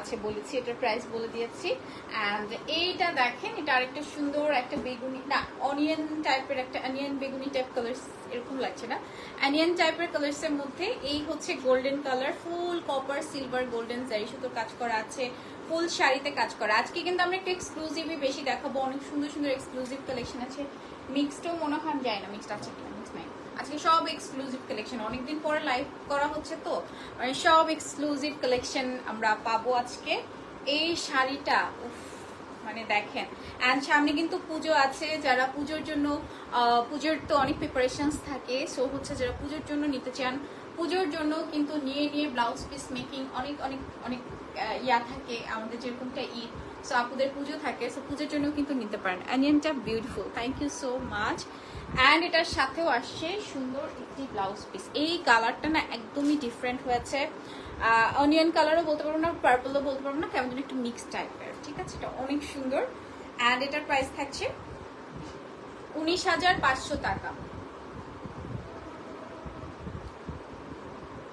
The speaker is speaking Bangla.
আছে বলেছি, এটার প্রাইস বলে দিয়েছি। অ্যান্ড এইটা দেখেন, এটা আরেকটা সুন্দর একটা বেগুনি, না অনিয়ন টাইপের একটা অনিয়ন বেগুনি টাইপ কালার এরকম লাগছে না। অনিয়ন টাইপের কালার্স এর মধ্যে এই হচ্ছে গোল্ডেন কালার ফুল কপার সিলভার গোল্ডেন জারি সুতোর কাজ করা আছে ফুল শাড়িতে কাজ করা। আজকে কিন্তু আমরা একটু এক্সক্লুসিভই বেশি দেখাবো, অনেক সুন্দর সুন্দর এক্সক্লুসিভ কালেকশন আছে। মিক্সডও মনে হয় যায় না মিক্সড আছে মিক্স নাই। আজকে সব এক্সক্লুসিভ কালেকশন অনেকদিন পরে লাইভ করা হচ্ছে তো। মানে সব এক্সক্লুসিভ কালেকশন আমরা পাবো আজকে। এই শাড়িটা উফ, মানে দেখেন। অ্যান্ড সামনে কিন্তু পুজো আছে যারা পুজোর জন্য পুজোর তো অনেক প্রিপারেশনস থাকে। সো হচ্ছে যারা পুজোর জন্য নিতে চান পুজোর জন্য কিন্তু নিয়ে নিয়ে ব্লাউজ পিস মেকিং অনেক অনেক অনেক ইয়া থাকে। আমাদের যেরকমটা ঈদ সো আপুদের পুজো থাকে। সো পুজোর জন্য কিন্তু নিতে পারেন। অনিয়নটা beautiful thank you so much and এটার সাথেও আসছে সুন্দর একটি ব্লাউজ পিস এই কালারটা না একদমই ডিফারেন্ট হয়েছে। অনিয়ন কালারও বলতে পারব না পার্পলও বলতে পারব না, কেমন একটু মিক্স টাইপের ঠিক আছে? এটা অনেক সুন্দর। অ্যান্ড এটার প্রাইস থাকছে উনিশ হাজার পাঁচশো টাকা।